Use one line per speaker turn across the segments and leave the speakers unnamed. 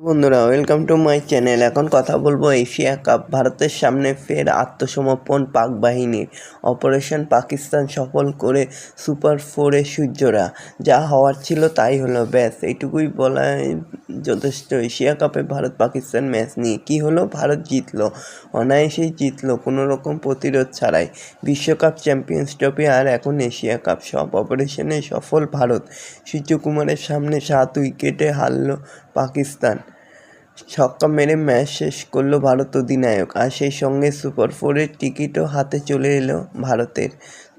বন্ধুরা welcome to my channel এখন কথা বলব এশিয়া কাপ, ভারতের সামনে ফের আত্মসমর্পণ পাক বাহিনীর। অপারেশন পাকিস্তান সফল করে সুপার ফোরে সূর্যরা। যা হওয়ার ছিল তাই হলো, ব্যাস, এইটুকুই বলাই যথেষ্ট। এশিয়া কাপে ভারত পাকিস্তান ম্যাচ নিয়ে কি হলো? ভারত জিতলো, অনায়াসেই জিতলো কোনো রকম প্রতিরোধ ছাড়াই। বিশ্বকাপ চ্যাম্পিয়ন্স ট্রফি আর এখন এশিয়া কাপ। সব অপারেশনে সফল ভারত। সূর্যকুমারের সামনে সাত উইকেটে হারল পাকিস্তান। ছক্কা মেরে ম্যাচ শেষ করল ভারত অধিনায়ক। আর সেই সঙ্গে সুপার ফোরের টিকিটও হাতে চলে এলো ভারতের।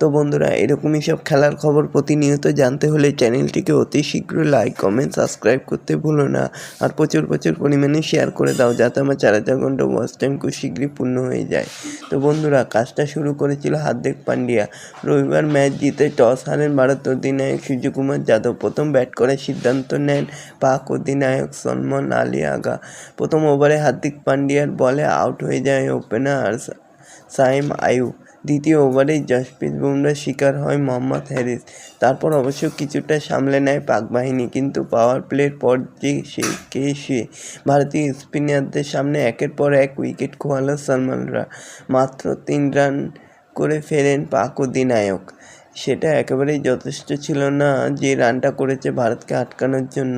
তো বন্ধুরা, এরকমই সব খেলার খবর প্রতিনিয়ত জানতে হলে চ্যানেলটিকে অতি শীঘ্র লাইক কমেন্ট সাবস্ক্রাইব করতে ভুলো না। আর প্রচুর প্রচুর পরিমাণে শেয়ার করে দাও যাতে আমার চার হাজার ঘণ্টা ওয়াচ টাইম খুব শীঘ্রই পূর্ণ হয়ে যায়। তো বন্ধুরা, কাজটা শুরু করেছিল হার্দিক পান্ডিয়া। রবিবার ম্যাচ জিতে টস হারেন ভারত অধিনায়ক সূর্যকুমার যাদব। প্রথম ব্যাট করার সিদ্ধান্ত নেন পাক অধিনায়ক সলমন আলী আগা। প্রথম ওভারে হার্দিক পান্ডিয়ার বলে আউট হয়ে যায় ওপেনার সাইম আয়ুব দ্বিতীয় ওভারেই জসপ্রীত বুমরার শিকার হয় মোহাম্মদ হ্যারিস। তারপর অবশ্য কিছুটা সামলে নেয় পাক বাহিনী, কিন্তু পাওয়ার প্লের পর যে সে, কে সে, ভারতীয় স্পিনারদের সামনে একের পর এক উইকেট খোয়ালো সলমানরা। মাত্র তিন রান করে ফেরেন পাক অধিনায়ক। সেটা একেবারেই যথেষ্ট ছিল না যে রানটা করেছে ভারতকে আটকানোর জন্য।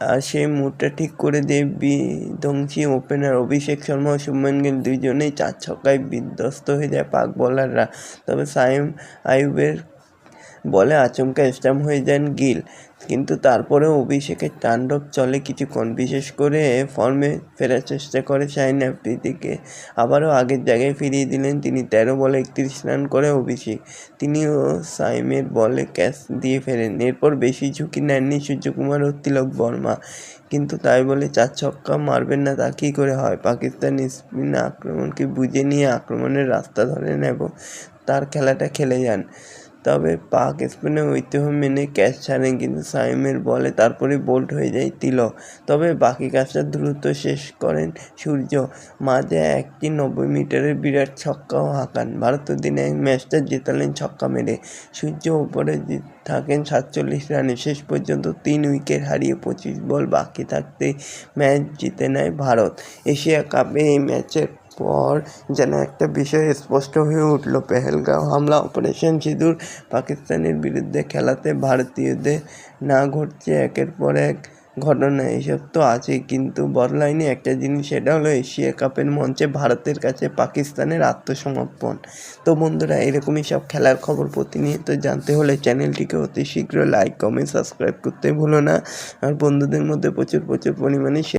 আর সেই মুডটা ঠিক করে দিয়ে বিধ্বংসী ওপেনার অভিষেক শর্মা ও শুভমান গিল দুজনেই চার ছকায় বিধ্বস্ত হয়ে যায় পাক বোলাররা তবে সাইম আইয়ুবের বলে আচমকা স্টাম্প হয়ে যান গিল। কিন্তু তারপরেও অভিষেকের তাণ্ডব চলে কিছুক্ষণ। বিশেষ করে ফর্মে ফেরার চেষ্টা করে শাহিন আফ্রিদিকে। আবারও আগের জায়গায় ফিরিয়ে দিলেন তিনি। তেরো বলে একত্রিশ রান করে অভিষেক। তিনিও সাইমের বলে ক্যাচ দিয়ে ফেরেন। এরপর বেশি ঝুঁকি নেননি সূর্যকুমার ও তিলক বর্মা। কিন্তু তাই বলে চার ছক্কা মারবেন না, তা কী করে হয়? পাকিস্তান স্পিন আক্রমণকে বুঝে নিয়ে আক্রমণের রাস্তা ধরেন এবং তার খেলাটা খেলে যান। তবে পাক স্পিনে ঐতিহ্য মেনে ক্যাচ ছাড়েন কিন্তু সাইমের বলে তারপরে বোল্ড হয়ে যায় তিলক। তবে বাকি কাজটা দ্রুত শেষ করেন সূর্য। মাঝে একটি নব্বই মিটারের বিরাট ছক্কাও হাঁকান। ভারত অধিনায়ক ম্যাচটা জেতালেন ছক্কা মেরে। সূর্য ওপরে থাকেন সাতচল্লিশ রানে। শেষ পর্যন্ত তিন উইকেট হারিয়ে পঁচিশ বল বাকি থাকতে ম্যাচ জিতে নেয় ভারত। এশিয়া কাপে এই ম্যাচের পর যেন একটা বিষয় স্পষ্ট হয়ে উঠল। পেহেলগাঁও হামলা, অপারেশন সিঁদুর, পাকিস্তানের বিরুদ্ধে খেলাতে ভারতীয়দের না ঘটছে একের পর এক ঘটনা, এসব তো আছেই। কিন্তু বড়লাইনে একটা জিনিস, সেটা হলো এশিয়া কাপের মঞ্চে ভারতের কাছে পাকিস্তানের আত্মসমর্পণ। তো বন্ধুরা, এরকমই সব খেলার খবর প্রতিনিয়ত জানতে হলে চ্যানেলটিকে অতি শীঘ্র লাইক, কমেন্ট, সাবস্ক্রাইব করতে ভুলো না। আর বন্ধুদের মধ্যে প্রচুর প্রচুর পরিমাণে